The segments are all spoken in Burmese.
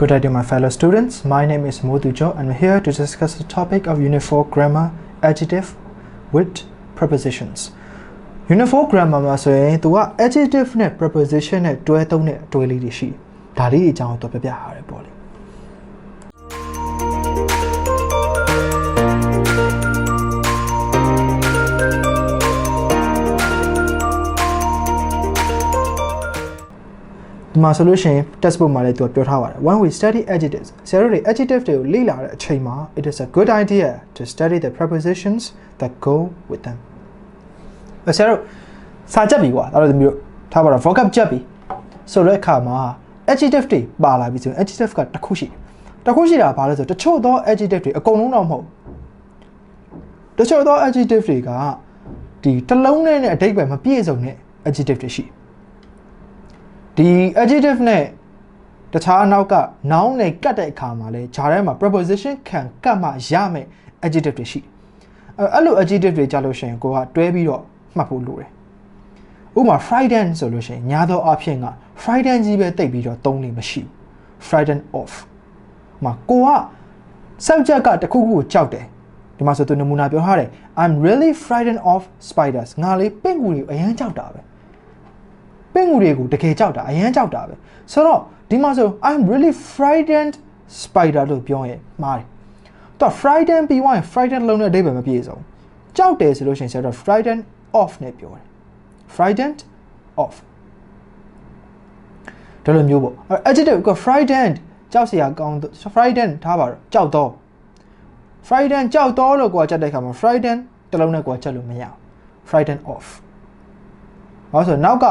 Good day to my fellow students. My name is Modu Jo and I'm here to discuss the topic of Unit 4 grammar, adjective with prepositions. Unit 4 grammar မှာဆိုရင်သူက adjective နဲ့ preposition နဲ့တွဲသုံးတဲ့အတွဲလေးတွေရှိတယ်။ဒါလေးတွေအကြောင်းတော့ပြပြထားရတယ်ပေါ့လေ။ ။ မှာဆိုလို့ရှိရင် textbook မှာလည်းသူကပြောထားပါတယ် when we study adjectives ဆရာတို့တွေ adjective တွေကိုလေ့လာတဲ့အချိန်မှာ it is a good idea to study the prepositions that go with them ဆရာတို့စာကြက်ပြီကွာဒါတို့သမီးတို့ထားပါတော့ vocab ကြက်ပြီဆိုတဲ့အခါမှာ adjective တွေပါလာပြီဆိုရင် adjective ကတစ်ခုရှိတယ်တစ်ခုရှိတာဘာလဲဆိုတော့တချို့သော adjective တွေအကုန်လုံးတော့မဟုတ်ဘူးတချို့သော adjective တွေကဒီတစ်လုံးနဲ့အဓိပ္ပာယ်မပြည့်စုံတဲ့ adjective တွေရှိတယ် ဒီ adjective နဲ့တခြားနောက်က noun နဲ့ကတ်တဲ့အခါမှာလဲဂျာထဲမှာ preposition ခံကတ်မှရမယ် adjective တွေရှိတယ်အဲ့အဲ့လို adjective တွေကြာလို့ရှိရင်ကိုကတွဲပြီးတော့မှတ်ဖို့လိုတယ်ဥပမာ frighten ဆိုလို့ရှိရင်ညာသောအဖြစ်က frighten ကြီးပဲတိတ်ပြီးတော့သုံးနေမရှိဘူး frighten off ဟမှာကိုက subject ကတခုခုကိုကြောက်တယ်ဒီမှာဆိုသူနမူနာပြောထားတယ် I'm really frightened of spiders ငါလေးပင့်ကူတွေကိုအရန်ကြောက်တာပဲ ပင့်ကူတွေကိုတကယ်ကြောက်တာအရန်ကြောက်တာပဲဆိုတော့ဒီမှာဆို I'm really frightened spider လို့ပြောရင်မှားတယ်တော့ frightened ပြီးသွားရင် frightened လုံးတဲ့အဓိပ္ပာယ်မပြည့်စုံကြောက်တယ်ဆိုလို့ရှိရင်ဆရာတို့ frightened off နဲ့ပြောတယ် frightened off ဒါလိုမျိုးပေါ့ adjective က frightened ကြောက်စရာကောင်း frightened ထားပါတော့ကြောက်တော့ frightened ကြောက်တော့လို့ကိုကချက်တဲ့အခါမှာ frightened တလုံးနဲ့ကိုကချက်လို့မရဘူး frightened off ဘာလို့ဆိုနောက်က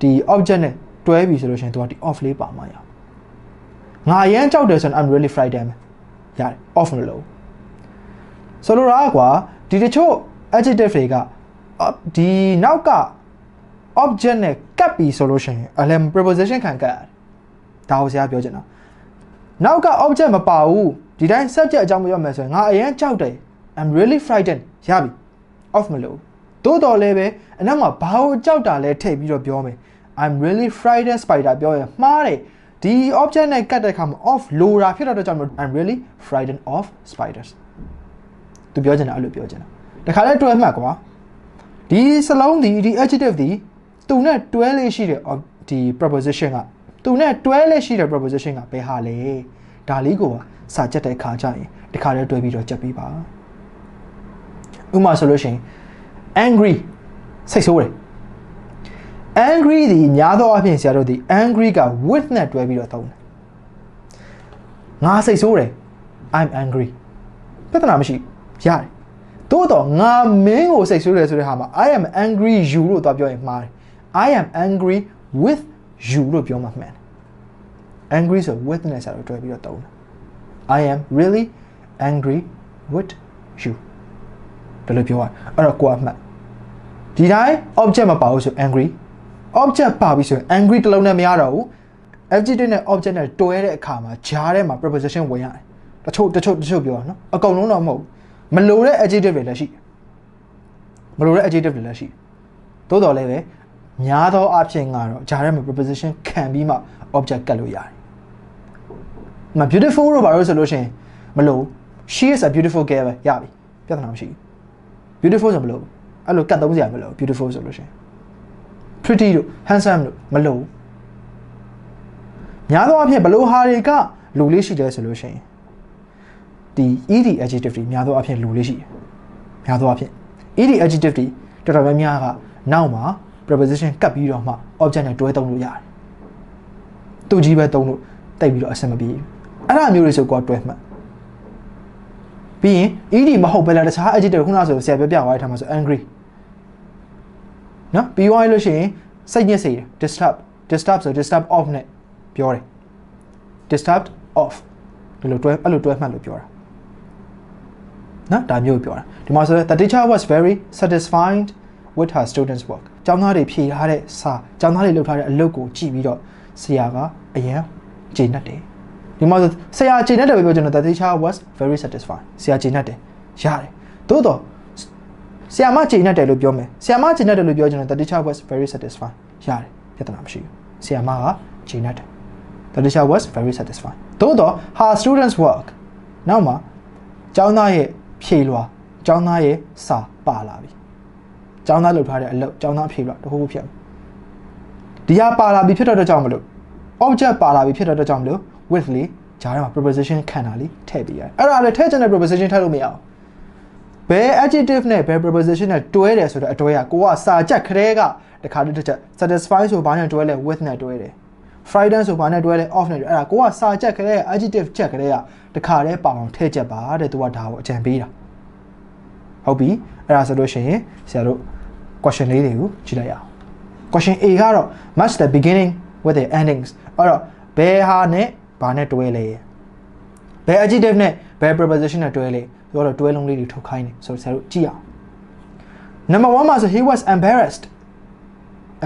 ဒီ object နဲ့တွဲပြီဆိုလို့ရှိရင်သူကဒီ off လေးပါမှာရငါအရန်ကြောက်တယ်ဆိုရင် I'm really frightened ရတယ် off မလို့ဆိုလိုတာကွာဒီတချို့ adjective တွေကဒီနောက်က object နဲ့ကပ်ပြီဆိုလို့ရှိရင်အလဲ preposition ခံကပ်ဒါကိုဆရာပြောချင်တာနောက်က object မပါဘူးဒီတိုင်း subject အကြောင်းပြောမယ်ဆိုရင်ငါအရင်ကြောက်တယ် I'm really frightened ရပြီ off မလို့တိုးတော်လည်းပဲအနောက်မှာဘာကိုကြောက်တာလဲထိတ်ပြီးတော့ပြောမယ် I'm really frightened spider ပြောရင်မှားတယ်ဒီ object နဲ့ကတ်တဲ့အခါမှာ off လိုတာဖြစ်တော့ကြောင့် I'm really frightened of spiders သူပြောချင်တာအဲ့လိုပြောချင်တာတခါလဲတွဲမှတ်ကွာဒီစလုံးဒီဒီ adjective ဒီသူနဲ့တွဲလေးရှိတဲ့ဒီ preposition ကသူနဲ့တွဲလေးရှိတဲ့ preposition ကဘယ်ဟာလဲဒါလေးကိုစာချက်တဲ့အခါကျရင်ဒီခါလေးတွဲပြီးတော့ချက်ပြီးပါဥပမာဆိုလို့ရှိရင် angry စိတ်ဆိုးတယ် angry ဒီညာသောအဖြစ်ဆရာတို့ဒီ angry က with နဲ့တွဲပြီးတော့သုံးတယ်ငါစိတ်ဆိုးတယ် i'm angry ပြဿနာမရှိရတယ်သို့တော့ငါမင်းကိုစိတ်ဆိုးတယ်ဆိုတဲ့ဟာမှာ I am angry you လို့တော့ပြောရင်မှားတယ် I am angry with you လို့ပြောမှမှန်တယ် angry ဆို with နဲ့ဆက်တော့တွဲပြီးတော့သုံးတယ် I am really angry with you ဒါလို့ပြောရအဲ့တော့ကိုအမှတ်ဒီတိုင်း object မပါဘူးဆို angry object ပါပြီဆိုရင် angry တစ်လုံးနဲ့မရတော့ဘူး adjective နဲ့ object နဲ့တွဲတဲ့အခါမှာဂျားထဲမှာ preposition ဝင်ရတယ်တချို့တချို့တချို့ပြောတာနော်အကုန်လုံးတော့မဟုတ်ဘူးမလိုတဲ့ adjective တွေလည်းရှိမလိုတဲ့ adjective တွေလည်းရှိသို့တော်လည်းပဲများသောအားဖြင့်ကတော့ဂျာထဲမှာ preposition ခံပြီးမှ object ကတ်လို့ရတယ်မ beautiful လို့ပါလို့ဆိုလို့ရှိရင်မလို့ she is a beautiful girl ပဲရပြီပြဿနာမရှိဘူး beautiful ဆိုမလို့အဲ့လိုကတ်သုံးစရာမလို beautiful ဆိုလို့ရှိရင် pretty လို့ handsome လို့မလို့များသောအားဖြင့်ဘလို့ဟာတွေကလူလေးရှိတယ်ဆိုလို့ရှိရင်ဒီ ed adjective တွေများသောအားဖြင့်လူလေးရှိတယ်များသောအားဖြင့် ed adjective တွေတော်တော်များများကနောက်မှာ preposition ကပ်ပြီးတော့မှ object နဲ့တွဲသုံးလို့ရတယ်သူကြီးပဲသုံးလို့တိတ်ပြီးတော့အဆင်မပြေဘူးအဲ့ဒါမျိုးတွေဆိုကိုတွဲမှတ်ပြီးရင် ed မဟုတ်ဘဲလားတခြား adjective ခုနဆိုဆရာပြောပြသွားတဲ့ထားမှာဆို angry နော်ပြီးသွားလို့ရှိရင်စိတ်ညစ်စေတယ် disturb disturb ဆို disturb off နဲ့ပြောတယ် disturbed off ဒီလိုတွဲအဲ့လိုတွဲမှတ်လို့ပြောတာနော်ဒါမျိုးပြောတာဒီမှာဆိုတော့ the teacher was very satisfied with her students work ကျောင်းသားတွေဖြေထားတဲ့စာကျောင်းသားတွေလုပ်ထားတဲ့အလုပ်ကိုကြည့်ပြီးတော့ဆရာကအရင်ကျေနပ်တယ်ဒီမှာဆိုဆရာကျေနပ်တယ်ပဲပြောကျွန်တော် the teacher was very satisfied ဆရာကျေနပ်တယ်ရတယ်သို့တော့ ဆရာမကျေနပ်တယ်လို့ပြောမယ်ဆရာမကျေနပ်တယ်လို့ပြောကျွန်တော် the teacher was very satisfied ရတယ်ပြဿနာမရှိဘူးဆရာမကကျေနပ်တယ် the teacher was very satisfied သို့တော့ her students work နောက်မှာကျောင်းသားရဲ့ဖြေလွှာကျောင်းသားရဲ့စာပါလာပြီကျောင်းသားလုပ်ထားတဲ့အလုပ်ကျောင်းသားဖြေလွှာတခုခုဖြစ်ပြီဒီဟာပါလာပြီဖြစ်တော့တဲ့ကြောင့်မလို့ object ပါလာပြီဖြစ်တော့တဲ့ကြောင့်မလို့ with လေးဂျားထဲမှာ preposition ခံတာလေးထည့်ပေးရတယ်အဲ့ဒါလည်းထည့်ချင်တဲ့ preposition ထည့်လို့မရအောင် ဘယ် adjective နဲ့ဘယ် preposition နဲ့တွဲတယ်ဆိုတော့အတွဲကကိုကစာချက်ခရဲကတခါတည်းတစ်ချက် satisfy ဆိုဘာနဲ့တွဲလဲ with နဲ့တွဲတယ် Friday ဆိုဘာနဲ့တွဲလဲ off နဲ့တွဲအဲ့ဒါကိုကစာချက်ခရဲ adjective ချက်ခရဲကတခါတည်းပါအောင်ထည့်ချက်ပါတဲ့သူကဒါကိုအကြံပေးတာဟုတ်ပြီအဲ့ဒါဆိုလို့ရှိရင်ဆရာတို့ question လေးတွေကိုကြည့်လိုက်ရအောင် question A ကတော့ match the beginning with the endings အဲ့တော့ဘယ်ဟာနဲ့ဘာနဲ့တွဲလဲ ဘယ် adjective နဲ့ဘယ် preposition နဲ့တွဲလဲဆိုတော့တွဲလုံးလေးတွေထုတ်ခိုင်းတယ်ဆိုတော့ဆရာတို့ကြည့်အောင် number 1မှာဆို he was embarrassed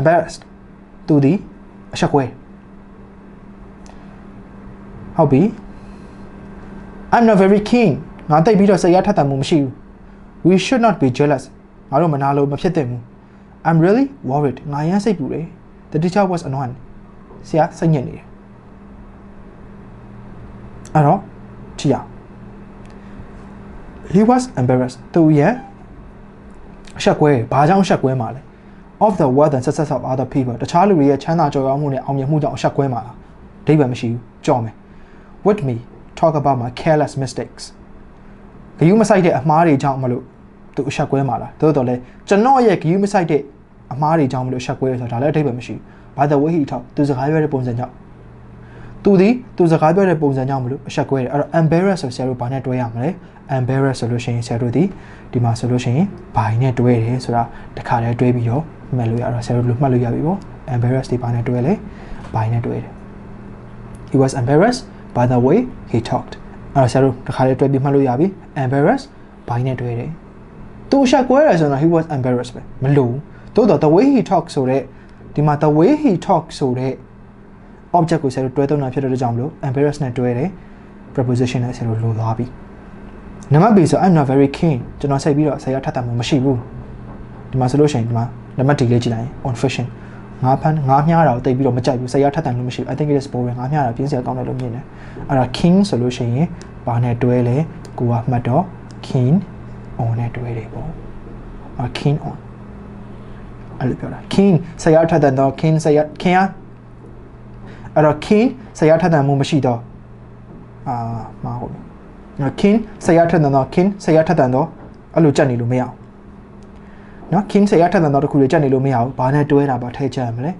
embarrassed သူဒီအဆက်ကွဲဟုတ်ပြီ I'm not very keen ငါတိတ်ပြီးတော့စိတ်ရထက်သန်မှုမရှိဘူး we should not be jealous ငါတို့မနာလို့မဖြစ်သင့်ဘူး I'm really worried ငါရမ်းစိတ်ပူတယ် the teacher was annoyed ဆရာစိတ်ညစ်နေတယ်အဲ့တော့ ကြည့်ရအောင် he was embarrassed သူရဲ့အဆက်ကွဲဘာကြောင့်အဆက်ကွဲမှာလဲ of the wealth and success of other people တခြားလူတွေရဲ့ချမ်းသာကြွယ်ဝမှုနဲ့အောင်မြင်မှုကြောင့်အဆက်ကွဲမှာလားအဓိပ္ပာယ်မရှိဘူးကြော်မယ် with me talk about my careless mistakes ဂယုမဆိုင်တဲ့အမှားတွေကြောင့်မလို့သူအဆက်ကွဲမှာလားသို့တော်လဲကျွန်တော်ရဲ့ဂယုမဆိုင်တဲ့အမှားတွေကြောင့်မလို့အဆက်ကွဲဆိုတာဒါလည်းအဓိပ္ပာယ်မရှိဘူး by the way he talk သူစကားပြောတဲ့ပုံစံကြောင့် သူဒီသူစကားပြောတဲ့ပုံစံကြောင့်မလို့အဆက်ကွဲတယ်အဲ့တော့ embarrass ဆိုဆရာတို့ဘာနဲ့တွဲရမလဲ embarrass ဆိုလို့ရှိရင်ဆရာတို့ဒီဒီမှာဆိုလို့ရှိရင်ဘာနဲ့တွဲတယ်ဆိုတာတစ်ခါတည်းတွဲပြီးတော့မှတ်လို့ရတော့ဆရာတို့လို့မှတ်လို့ရပြီပေါ့ embarrass ဒီဘာနဲ့တွဲလဲဘာနဲ့တွဲတယ် he was embarrassed by the way he talked အဲ့တော့ဆရာတို့တစ်ခါလေးတွဲပြီးမှတ်လို့ရပြီ embarrassed ဘိုင်းနဲ့တွဲတယ်သူရှက်ကွဲတယ်ဆိုတော့ he was embarrassed ပဲမလို့သို့တော့ the way he talk ဆိုတဲ့ဒီမှာ the way he talk ဆိုတဲ့ object ကိုဆရာတို့တွဲသုံးတာဖြစ်တဲ့ကြောင့်မလို့ embarrassed နဲ့တွဲတယ် preposition နဲ့ဆရာတို့လိုသွားပြီနံပါတ် B ဆို I'm not very keen ကျွန်တော်စိတ်ပြီးတော့ဆရာထပ်တာမှမရှိဘူးဒီမှာဆိုလို့ရှိရင်ဒီမှာနံပါတ် D လေးကြည့်လိုက်ရင် on fishing ငါးဖမ်းငါးမြားတာကိုတိတ်ပြီးတော့မကြိုက်ဘူးဆရာထပ်တန်လို့မရှိဘူး I think it is boring ငါးမြားတာပြင်းစရာကောင်းတယ်လို့မြင်တယ်အဲ့ဒါ king ဆိုလို့ရှိရင်ဘာနဲ့တွဲလဲကိုကမှတ်တော့ king on နဲ့တွဲတယ်ပေါ့အာ king on အဲ့လိုပြောတာ king ဆရာထပ်တန်တော့ king ဆရာ king အဲ့တော့ king ဆရာထပ်တန်မှုမရှိတော့အာမဟုတ်ဘူး king ဆရာထပ်တန်တော့ king ဆရာထပ်တန်တော့အဲ့လိုကြက်နေလို့မရအောင်နော် king ဆရာထက်သန်တော့တခုတွေကြက်နေလို့မရဘူးဘာနဲ့တွဲတာပါထည့်ချက်ရမလဲဩ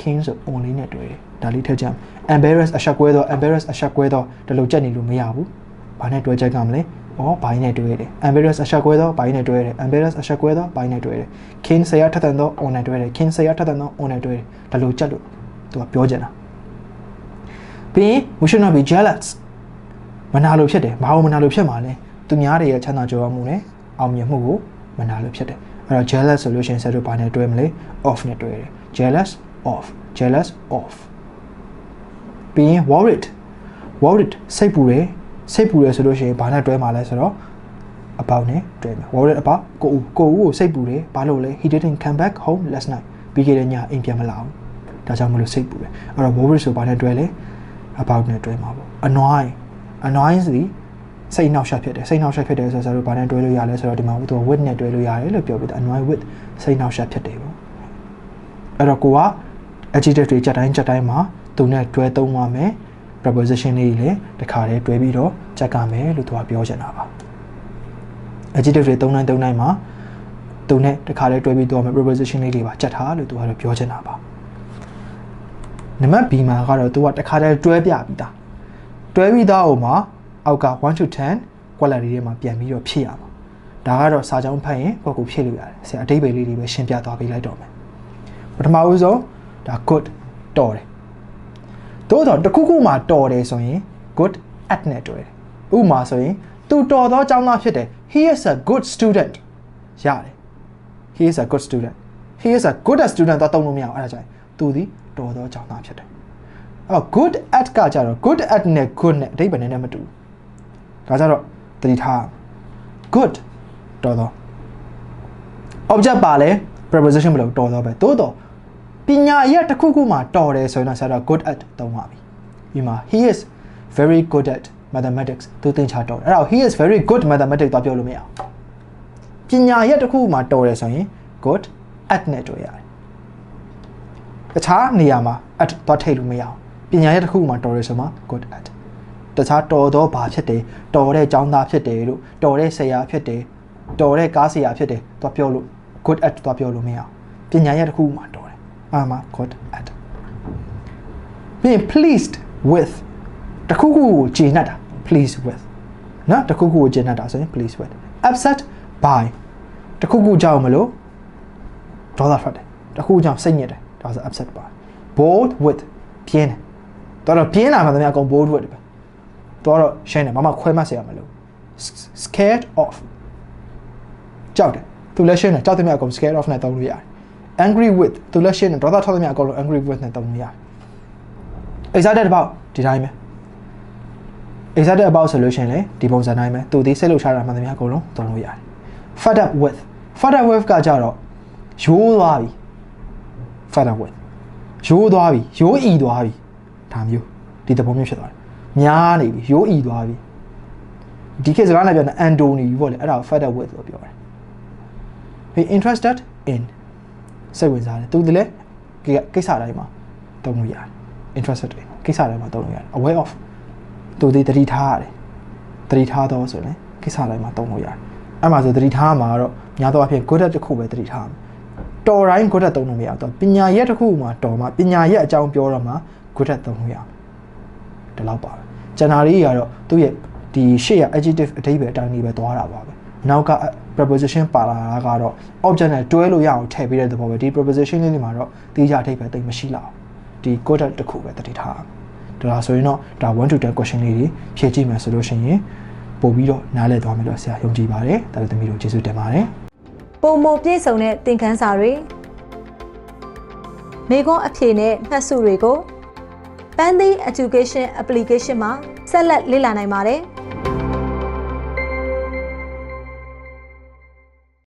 king ဆို on လေးနဲ့တွဲတယ်ဒါလေးထည့်ချက် embarrass အဆက်ကွဲတော့ embarrass အဆက်ကွဲတော့ဒီလိုကြက်နေလို့မရဘူးဘာနဲ့တွဲချက်ကမလဲဩဘိုင်းနဲ့တွဲတယ် embarrass အဆက်ကွဲတော့ဘိုင်းနဲ့တွဲတယ် embarrass အဆက်ကွဲတော့ဘိုင်းနဲ့တွဲတယ် king ဆရာထက်သန်တော့ on နဲ့တွဲတယ် king ဆရာထက်သန်တော့ on နဲ့တွဲတယ်ဒါလိုကြက်လို့သူကပြောချင်တာ ပြီးရင် we should not be jealous မနာလို့ဖြစ်တယ်ဘာလို့မနာလို့ဖြစ်မှာလဲသူများတွေရဲ့ချမ်းသာကြွယ်ဝမှုနဲ့အောင်မြင်မှုကိုမနာလို့ဖြစ်တယ်အဲ့တော့ jealous ဆိုလို့ရှိရင်ဆက်တို့ဘာနဲ့တွဲမလဲ off နဲ့တွဲတယ် jealous of jealous of ပြီးရင် worried worried စိတ်ပူတယ်စိတ်ပူတယ်ဆိုလို့ရှိရင်ဘာနဲ့တွဲမှာလဲဆိုတော့ about နဲ့တွဲမယ် worried about ကိုဦးကိုဦးကိုစိတ်ပူတယ်ဘာလို့လဲ he didn't come back home last night ပြီးခဲ့တဲ့ညအိမ်ပြန်မလာဘူးဒါကြောင့်မလို့စိတ်ပူတယ်အဲ့တော့ worried ဆိုဘာနဲ့တွဲလဲ about နဲ့တွဲမှာပေါ့ annoy annoy စီစိတ်နှောက်ယှက်ဖြစ်တယ်စိတ်နှောက်ယှက်ဖြစ်တယ်ဆိုတော့ဘာနဲ့တွဲလို့ရလဲဆိုတော့ဒီမှာသူက with နဲ့တွဲလို့ရတယ်လို့ပြောပြီးတော့ annoy with စိတ်နှောက်ယှက်ဖြစ်တယ်ပေါ့အဲ့တော့ကိုက adjective တွေချက်တိုင်းချက်တိုင်းမှာသူနဲ့တွဲသုံးရမယ် preposition လေးတွေလည်းတစ်ခါတည်းတွဲပြီးတော့ချက်ကမယ်လို့သူကပြောချင်တာပါ adjective တွေသုံးတိုင်းသုံးတိုင်းမှာသူနဲ့တစ်ခါတည်းတွဲပြီးတော့မယ် preposition လေးတွေပါချက်ထားလို့သူကတော့ပြောချင်တာပါ နံပါတ် B မှာကတော့သူကတစ်ခါတည်းတွဲပြပြီးသားတွဲပြီးသားဟိုမှာအောက်က1 to 10 quality တွေမှာပြန်ပြီးတော့ဖြည့်ရမှာဒါကတော့စာကြောင်းဖတ်ရင်ကိုယ့်ကိုဖြည့်လို့ရတယ်ဆရာအတိတ်ပဲလေးတွေပဲရှင်းပြသွားပေးလိုက်တော့မယ်ပထမဦးဆုံးဒါ good တော်တယ်သို့တော့တစ်ခုခုမှတော်တယ်ဆိုရင် good at နဲ့တွဲတယ်ဥပမာဆိုရင်သူတော်သောကျောင်းသားဖြစ်တယ် he is a good student ရတယ် he is a good student he is a good student တော့တုံးလို့မရအောင်အဲ့ဒါကြောင့် သူဒီတော်သောကျောင်းသားဖြစ်တယ်အော် good at ကကြတော့ good at နဲ့ good နဲ့အဓိပ္ပာယ်နည်းနည်းမတူဘူးဒါကြတော့တတိထား good တော်သော object ပါလဲ preposition ဘယ်လိုတော်သောပဲသို့တော့ပညာရတစ်ခုခုမှတော်တယ်ဆိုရင်တော့ဆရာတော့ good at သုံးပါပြီပြီးမှာ he is very good at mathematics သူသင်ချာတော်တယ်အဲ့တော့ he is very good mathematics တော့ပြောလို့မရအောင်ပညာရက်တစ်ခုမှတော်တယ်ဆိုရင် good at နဲ့တော်ရတယ် တခြားနေရာမှာ at တော့ထိတ်လို့မရအောင်ပညာရက်တစ်ခုမှတော်တယ်ဆိုမှ good at တခြားတော်တော့ဘာဖြစ်တယ်တော်တဲ့ចောင်းသားဖြစ်တယ်လို့တော်တဲ့ဆရာဖြစ်တယ်တော်တဲ့ကားဆရာဖြစ်တယ်တော့ပြောလို့ good at တော့ပြောလို့မရအောင်ပညာရက်တစ်ခုမှတော်တယ်အားမှ good at ပြီးရင် pleased with တခုခုကိုကျေနပ်တာ pleased with နော်တခုခုကိုကျေနပ်တာဆိုရင် pleased with upset by တခုခုကြောက်မလို့ဒေါသထွက်တယ်တခုခုကြောင့်စိတ်ညစ်တယ် ဒါဆို upset by bored with ပြင်းတယ်တော်တော်ပြင်းလာမှတည်းအကုန် bored with တယ်ပဲတော်တော့ရှင်းတယ်မမခွဲမဆရာမလို့ scared of ကြောက်တယ်သူလည်းရှင်းတယ်ကြောက်တယ်မြအကုန် scared of နဲ့တုံးလို့ရတယ် angry with သူလည်းရှင်းတယ်ဒေါသထွက်တယ်မြအကုန်လုံး angry with နဲ့တုံးလို့ရတယ် excited about ဒီတိုင်းပဲ excited about ဆိုလို့ရှရင်လေဒီပုံစံတိုင်းပဲသူဒီစိတ်လှုပ်ရှားတာမှန်သမျှအကုန်လုံးသုံးလို့ရတယ် fed up with fed up with ကကြတော့ရိုးသွားပြီ fed up with ရိုးသွားပြီရိုးအီသွားပြီဒါမျိုးဒီသဘောမျိုးဖြစ်သွားတယ်များနေပြီရိုးအီသွားပြီဒီခေတ်စကားနဲ့ပြောရင်အန်တိုနီပေါ့လေအဲ့ဒါကို fed up with လို့ပြောတယ်ပြီး interested in စိတ်ဝင်စားတယ်သူတည်းလေကိစ္စတိုင်းမှာသုံးလို့ရတယ် interested in ကိစ္စတိုင်းမှာသုံးလို့ရတယ် aware of သူဒီတတိထားရတယ်တတိထားတော့ဆိုရင်ကိစ္စတိုင်းမှာသုံးလို့ရတယ်အဲ့မှာဆိုတတိထားမှာတော့များသောအားဖြင့် good at တစ်ခုပဲတတိထားမှာ တော်တိုင်း good at သုံးလို့မရတော့ပညာရက်တစ်ခုမှာတော်မှာပညာရက်အကြောင်းပြောတော့မှာ good at သုံးလို့ရမယ်ဒီလောက်ပါပဲကျန်တာလေးကတော့သူ့ရဲ့ဒီရှေ့ရ adjective အဓိပ္ပာယ်အတိုင်းလေးပဲသွားတာပါပဲနောက်က preposition ပါလာတာကတော့ object နဲ့တွဲလို့ရအောင်ထည့်ပေးတဲ့သဘောပဲဒီ preposition လေးတွေမှာတော့တိကျအဓိပ္ပာယ်တိတ်မရှိလောက်ဒီ good at တစ်ခုပဲတတိထားရမယ်ဒါဆိုရင်တော့ဒါ1 to 10 question လေးတွေဖြည့်ကြည့်မယ်ဆိုလို့ရှိရင်ပို့ပြီးတော့နားလည်သွားမယ်လို့ဆရာယုံကြည်ပါတယ်ဒါလည်းသမီးတို့ကျေးဇူးတင်ပါတယ် ပုံမပြည့်စုံတဲ့သင်ခန်းစာတွေမိကွန်းအဖြေနဲ့မှတ်စုတွေကို Pandy Education Application မှာဆက်လက်လေ့လာနိုင်ပါတယ်။